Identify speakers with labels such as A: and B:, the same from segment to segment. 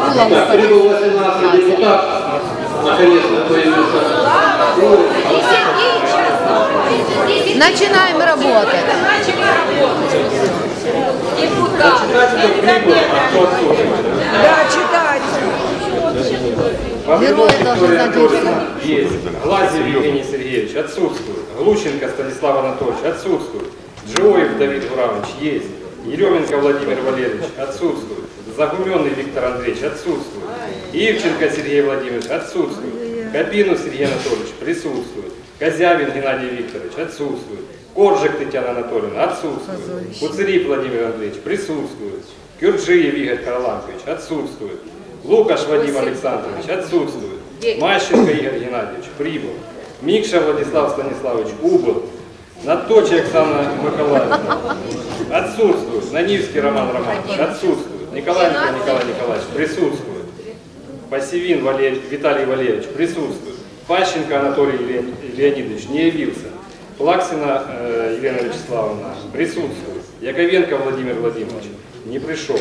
A: Так, прибыл 18 депутат, наконец, на свое место.
B: Начинаем работать.
C: Да, читать.
B: Герои должны
D: есть. Глазев Евгений Сергеевич отсутствует. Глущенко Станислав Анатольевич отсутствует. Джоев Давид Гурамович есть. Еременко Владимир Валерьевич отсутствует. Загуменный Виктор Андреевич отсутствует. Ивченко Сергей Владимирович отсутствует. Кабинов Сергей Анатольевич присутствует. Козявин Геннадий Викторович отсутствует. Коржик Татьяна Анатольевна отсутствует. Куцерик Владимир Андреевич присутствует. Кюрджиев Игорь Харлампович отсутствует. Лукаш Вадим Александрович отсутствует. Мащенко Игорь Геннадьевич прибыл. Микша Владислав Станиславович убыл. Наточи Оксана Миколаевна отсутствует. Нанивский Роман Романович отсутствует. Николаенко Николай Николаевич присутствует. Посевин Валерий, Виталий Валерьевич присутствует. Пащенко Анатолий Леон- Леонидович не явился. Плаксина э, Елена Вячеславовна присутствует. Яковенко Владимир Владимирович не пришел.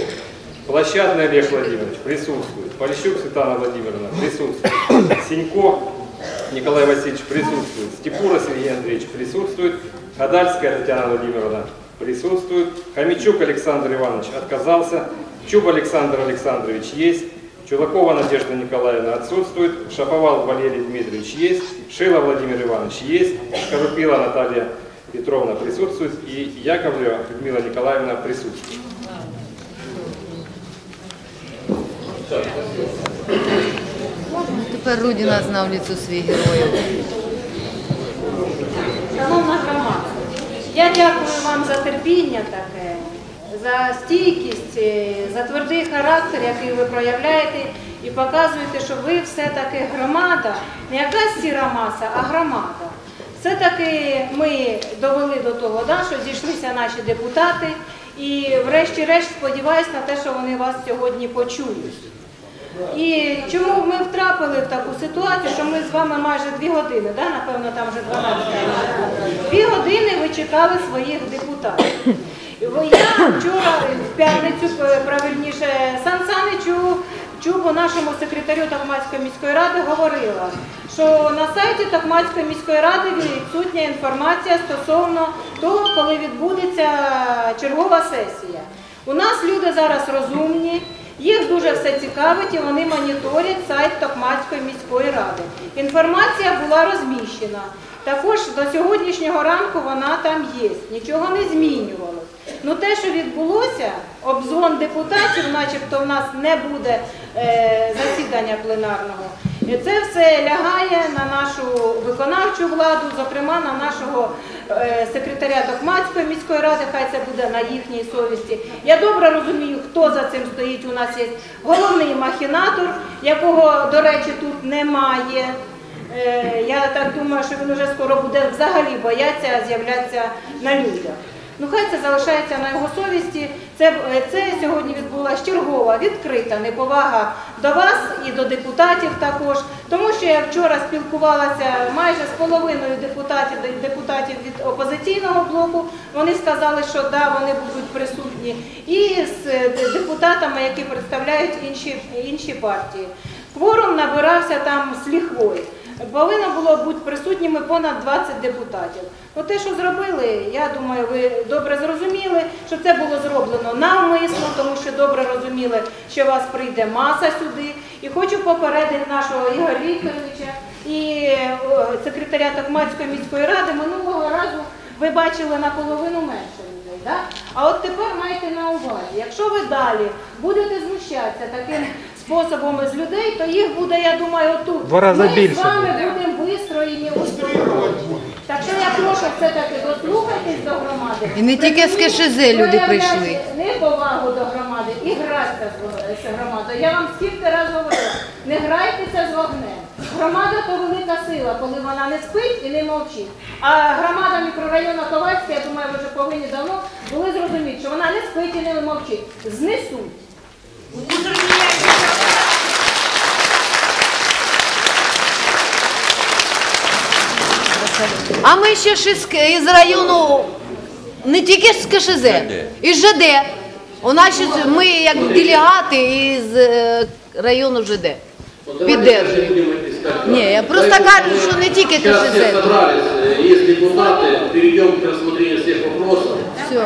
D: Площадный Олег Владимирович присутствует. Полищук Светлана Владимировна присутствует. Синько Николай Васильевич присутствует. Степура Сергей Андреевич присутствует. Ходальская Татьяна Владимировна присутствует. Хомячук Александр Иванович отказался. Чуб Александр Александрович есть. Чулакова Надежда Николаевна отсутствует. Шаповал Валерий Дмитриевич есть. Шила Владимир Иванович есть. Шкарупила Наталья Петровна присутствует. И Яковлева Людмила Николаевна присутствует.
B: Тепер Руді назнав ліцо своїх героїв.
E: Шановна громада, я дякую вам за терпіння таке, За стійкість, е, за твердий характер, який ви проявляєте, і показуєте, що ви все-таки громада, не якась сіра маса, а громада. Все-таки ми довели до того, да, що зійшлися наші депутати, і врешті-решт сподіваюся на те, що вони вас сьогодні почують. І чому ми втрапили в таку ситуацію, що ми з вами майже дві години, да? напевно, там вже 12 Дві години ви чекали своїх депутатів. Я вчора в п'ятницю, е, правильніше, Сан Саничу, Чубу, нашому секретарю Токмацької міської ради, говорила, що на сайті Токмацької міської ради відсутня інформація стосовно того, коли відбудеться чергова сесія. У нас люди зараз розумні, їх дуже все цікавить і вони моніторять сайт Токмацької міської ради. Інформація була розміщена. Також до сьогоднішнього ранку вона там є, нічого не змінювалося. Ну те, що відбулося, обзвон депутатів, начебто в нас не буде е, засідання пленарного. Це все лягає на нашу виконавчу владу, зокрема на нашого е, секретаря Токмацької міської ради, хай це буде на їхній совісті. Я добре розумію, хто за цим стоїть. У нас є головний махінатор, якого, до речі, тут немає. Е, Я так думаю, що він уже скоро буде взагалі боятися з'являтися на людях. Ну хай це залишається на його совісті. Це, е, це сьогодні відбулася чергова відкрита неповага до вас і до депутатів також. Тому що я вчора спілкувалася майже з половиною депутатів депутатів від опозиційного блоку. Вони сказали, що да, вони будуть присутні, і з е, депутатами, які представляють інші, інші партії. Кворум набирався там з ліхвою. Повинно було бути присутніми понад 20 депутатів. Ну те, що зробили, я думаю, ви добре зрозуміли, що це було зроблено навмисно, тому що добре розуміли, що вас прийде маса сюди. І хочу попередити нашого Ігоря Вікторовича і секретаря Токмацької міської ради минулого разу ви бачили наполовину менше людей. Да? А от тепер майте на увазі, якщо ви далі будете знущатися таким способом з людей, то їх буде, я думаю, отут.
F: Два рази
E: Ми
F: більше
E: з вами будемо вистроєні у структурі. Так що я прошу все-таки дослухайтесь до громади.
B: І не тільки з КШЗ люди прийшли.
E: Проявляйте Неповагу до громади і грайтеся з з громадою. Я вам скільки разів говорила, не грайтеся з вогнем. Громада то велика сила, коли вона не спить і не мовчить. А громада мікрорайону Ковальська, я думаю, ви вже повинні давно були зрозуміти, що вона не спить і не мовчить. Знесуть.
B: А ми ще ж із, із району не тільки з КШЗ, із ЖД. У нас ще, ми як делегати із е, району ЖД.
A: Вот давайте
B: Піде.
A: дальше будем искать.
B: Не, я просто
A: Поэтому
B: кажу,
A: мы
B: что не только
A: Сейчас
B: ТЖЗ.
A: все собрались, э, есть депутаты, перейдем к рассмотрению всех вопросов.
B: Все.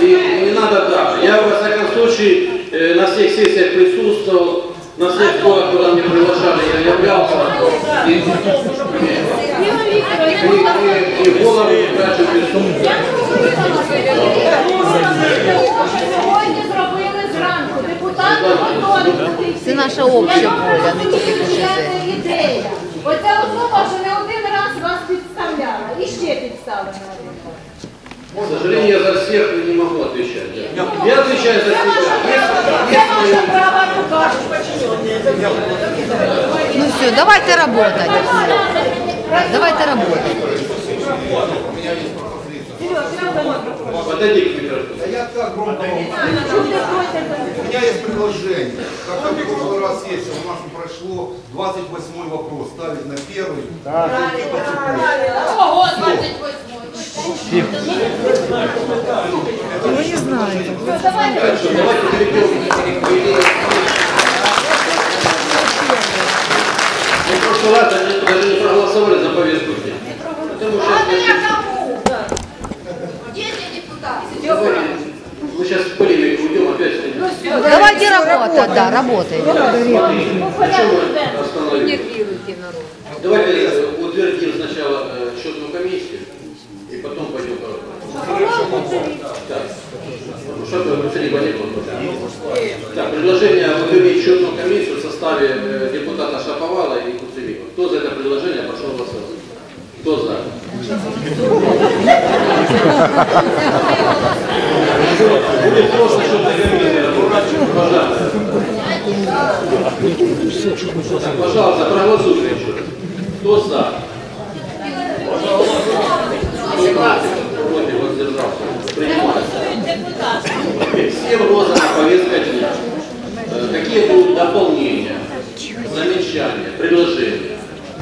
A: И, и не надо так. Я, во всяком случае, э, на всех сессиях присутствовал, на всех сборах, куда меня приглашали, я являлся. И, и, и, и голову трачу присутствовал.
E: Сьогодні зробили зранку. Депутати готові.
B: Це наша обща воля, не тільки
E: ідея. Оця особа вже не один раз вас підставляла. І ще підставила.
A: К сожалению, я за всех не могу отвечать. Я отвечаю за себя.
B: Ну все, давайте работать. Давайте работать.
A: Подойди к.
F: Да я так громко вам У меня есть предложение. Как в прошлый раз сессия у нас не прошло, 28 вопрос. Ставить на первый.
A: Хорошо, давайте перейдем к идее. Мы в прошлый раз даже не проголосовали за повестку дня. Потому что Ладно, я кому? Где Дети депутаты. Мы сейчас в полемику уйдем опять. Ну, все,
B: Давайте работать, да, работаем.
A: Нервируйте ну, ну, ну, народ. Давайте э, утвердим сначала э, счетную комиссию и потом пойдем по так, э, предложение утвердить счетную комиссию в составе депутата Шаповала и кто за это предложение, прошу голосовать. Кто за? Будет просто счетная комиссия. Пожалуйста. Так, Пожалуйста, проголосуйте еще. Кто за? Всем роздана повестка дня. Э, Какие будут дополнения, замечания, предложения?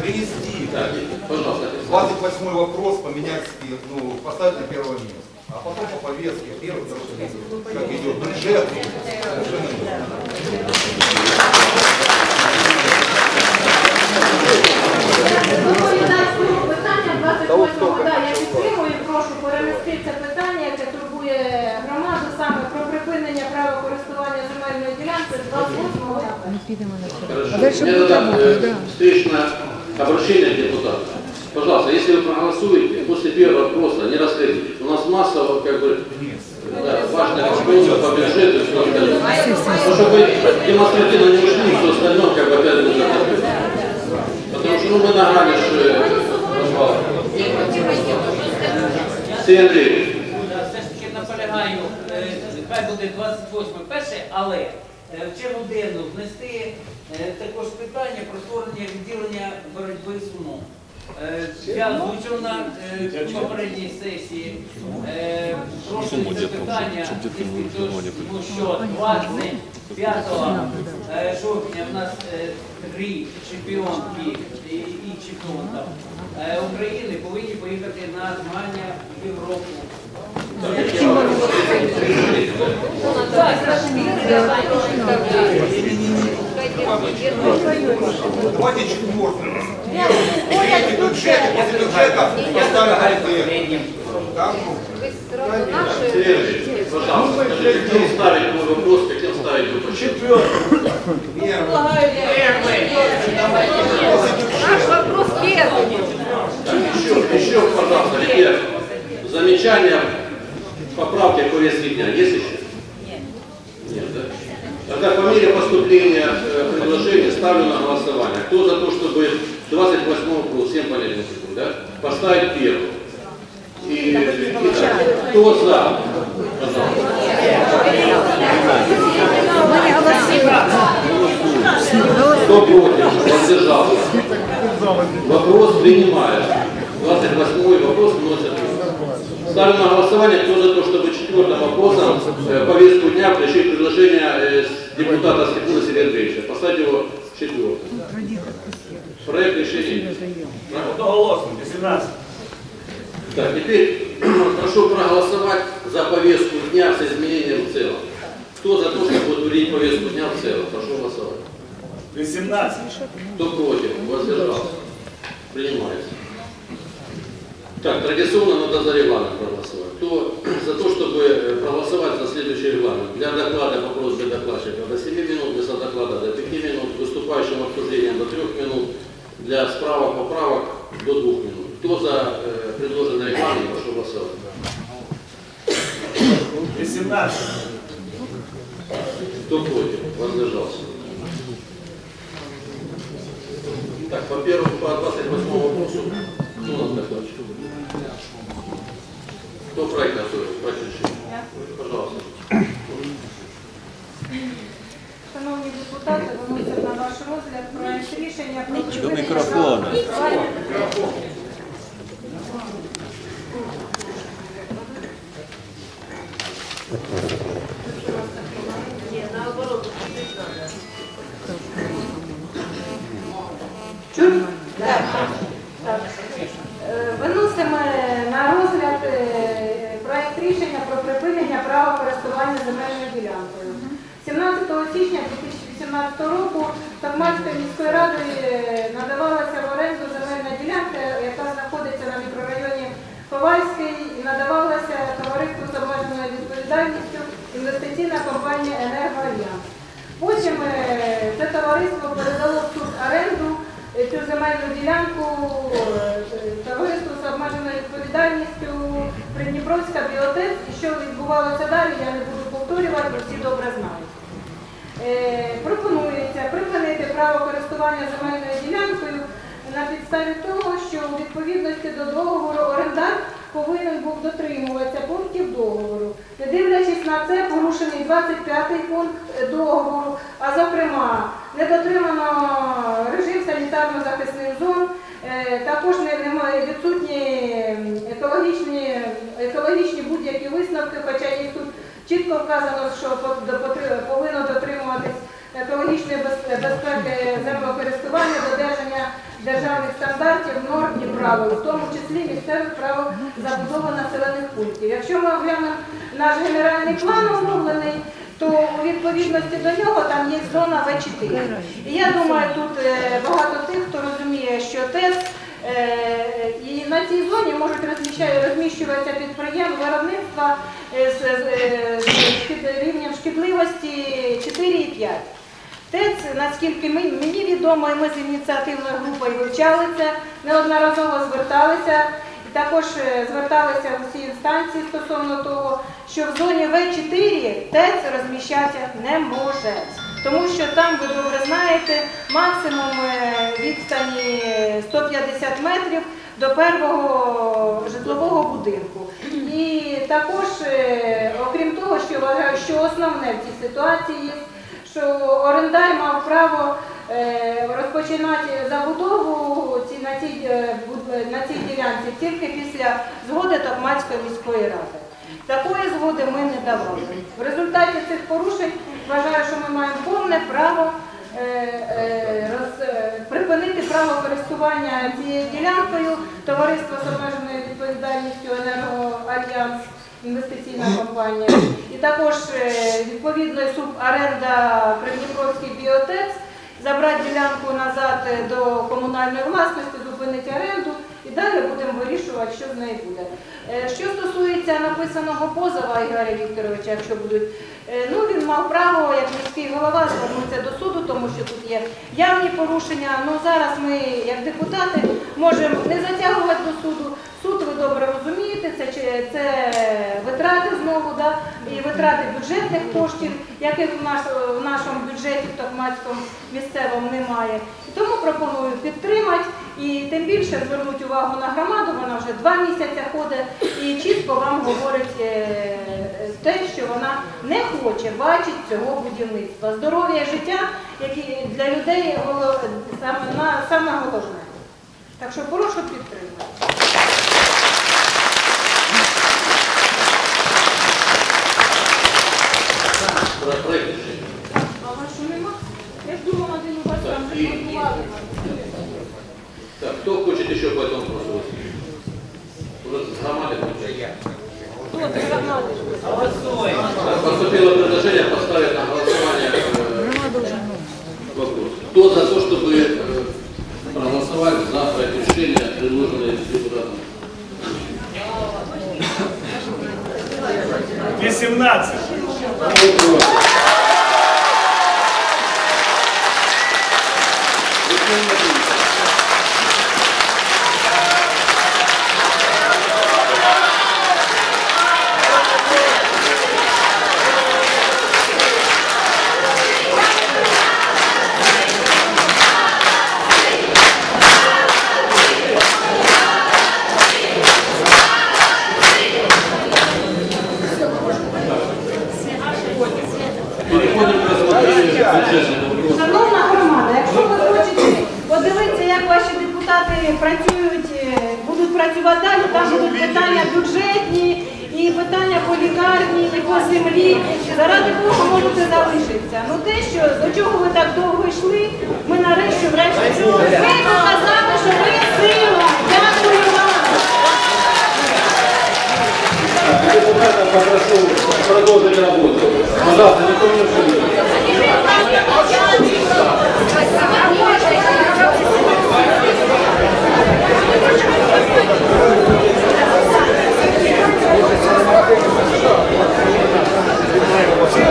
F: Принести
A: Так, пожалуйста.
F: 28 вопрос поменять, ну, поставить на первое место. А потом по повестке, первый, второй, третий, как идет бюджет. совершенно
E: Питання 28 да, я підтримую, прошу перенести це питання, яке турбує громаду саме про припинення права користування земельної ділянки з 28 липня.
A: Хорошо. Мне надо э, встречное обращение к депутатам. Пожалуйста, если вы проголосуете, после первого вопроса не расходитесь. У нас масса, вот, как бы, да, важных вопросов по бюджету и все остальное. Ну, чтобы демонстративно не ушли, все остальное, как бы, опять будет закрыто. Потому что, ну, мы на грани ж, э, развала. Сергей Андреевич,
G: Я все ж таки наполягаю, е, хай буде 28 перше, але е, в чергу денну внести е, також питання про створення відділення боротьби з сумом. Е, Я озвучив на е, попередній сесії. Е, Прошу це питання, тому що 25 е, жовтня в нас е, три чемпіонки і і чемпіон е, України повинні поїхати на змагання в Європу.
F: Водичку можно. Эти бюджеты, после бюджета поставили АЛБ. Там,
A: Пожалуйста, скажите, где ставить мой вопрос, каким ставить вопрос? Четвертый. Первый. Наш вопрос первый. Еще, еще, пожалуйста, ребят, замечания поправки к повестке дня есть еще? Нет. Нет, да? Тогда по мере поступления э, предложения ставлю на голосование. Кто за то, чтобы 28 вопрос, всем понятно, да? Поставить первым. И, и так, кто за? Пожалуйста. Кто против? Воздержался. Вопрос принимает. 28 вопрос вносят. Ставлю на голосование, кто за то, чтобы четвертым вопросом э, повестку дня включить предложение э, с депутата Скипуна Сергея Андреевича. Поставить его четвертым. Проект решения.
H: Одноголосно, 18.
A: Так, теперь прошу проголосовать за повестку дня с изменением в целом. Кто за то, чтобы утвердить повестку дня в целом? Прошу голосовать.
H: 18.
A: Кто против? Воздержался? Принимается. Так, традиционно надо за регламент проголосовать. Кто за то, чтобы э, проголосовать за следующий регламент? Для доклада по просьбе докладчика до 7 минут, для доклада до 5 минут, выступающим обсуждением до 3 минут, для справок поправок до 2 минут. Кто за э, предложенный регламент, прошу голосовать.
H: 18.
A: Кто против? Воздержался. Так, по первому, по 28 вопросу, кто у докладчик? Кто проект готовил? Пожалуйста.
E: Шановні депутати, виносять на ваш розгляд проект рішення про припинення Ковальський надавалася товариству з обмеженою відповідальністю інвестиційна компанія «Енергоальянс». Потім е, це товариство передало в суд оренду е, цю земельну ділянку е, товариству з обмеженою відповідальністю Придніпровська біотек. І що відбувалося далі, я не буду повторювати, бо всі добре знають. Пропонується припинити право користування земельною ділянкою на підставі того, що у відповідності до договору повинен був дотримуватися пунктів договору. Не дивлячись на це, порушений 25 пункт е, договору, а зокрема, не дотримано режим санітарно-захисних зон, е, також немає відсутні екологічні, екологічні будь-які висновки, хоча є тут чітко вказано, що повинно дотримуватись екологічної безпеки землекористування, додержання державних стандартів, норм і правил, в тому числі місцевих правил забудови населених пунктів. Якщо ми оглянемо наш генеральний план оновлений, то у відповідності до нього там є зона В4. І я думаю, тут е, багато тих, хто розуміє, що ТЕС Е, І на цій зоні можуть розміщуватися підприємства виробництва е, з, рівнем шкідливості 4 і 5. ТЕЦ, наскільки мені відомо, ми з ініціативною групою вивчали це, неодноразово зверталися. І також е, зверталися в усі інстанції стосовно того, що в зоні В4 ТЕЦ розміщатися не може. Тому що там, ви добре знаєте, максимум е, відстані 150 метрів до першого житлового будинку. І також, е, окрім того, що що основне в цій ситуації є, що орендар мав право е, розпочинати забудову на цій, е, на цій ділянці тільки після згоди Токмацької міської ради. Такої згоди ми не давали. В результаті цих порушень вважаю, що ми маємо повне право е, роз- припинити право користування цією ділянкою товариство з обмеженою відповідальністю «Енергоальянс» інвестиційна компанія. І також е, відповідно і суборенда Придніпровський біотець забрати ділянку назад е, до комунальної власності, зупинити оренду і далі будемо вирішувати, що з нею буде. Е, Що стосується написаного позова Ігоря Вікторовича, якщо будуть, ну він мав право, як міський голова, звернутися до суду, тому що тут є явні порушення. Ну зараз ми, як депутати, можемо не затягувати до суду. Добре розумієте, це, це витрати знову, да, і витрати бюджетних коштів, яких в, наш, в нашому бюджеті в Токмацькому місцевому немає. Тому пропоную підтримати і тим більше звернути увагу на громаду, вона вже два місяці ходить і чітко вам говорить е, те, що вона не хоче бачити цього будівництва. Здоров'я життя, які для людей голо- саме, саме головне. Так що прошу підтримати.
A: Про проект решения.
E: А вашу нема? Я ж думала, один у вас там
A: Так, і-
E: ремонтували.
A: Так, кто хочет еще по этому вопросу? Уже с громады включать.
E: Хто це громади?
G: Голосуємо.
E: Ви показали, що
A: работу. Пожалуйста, не Все,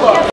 A: вот.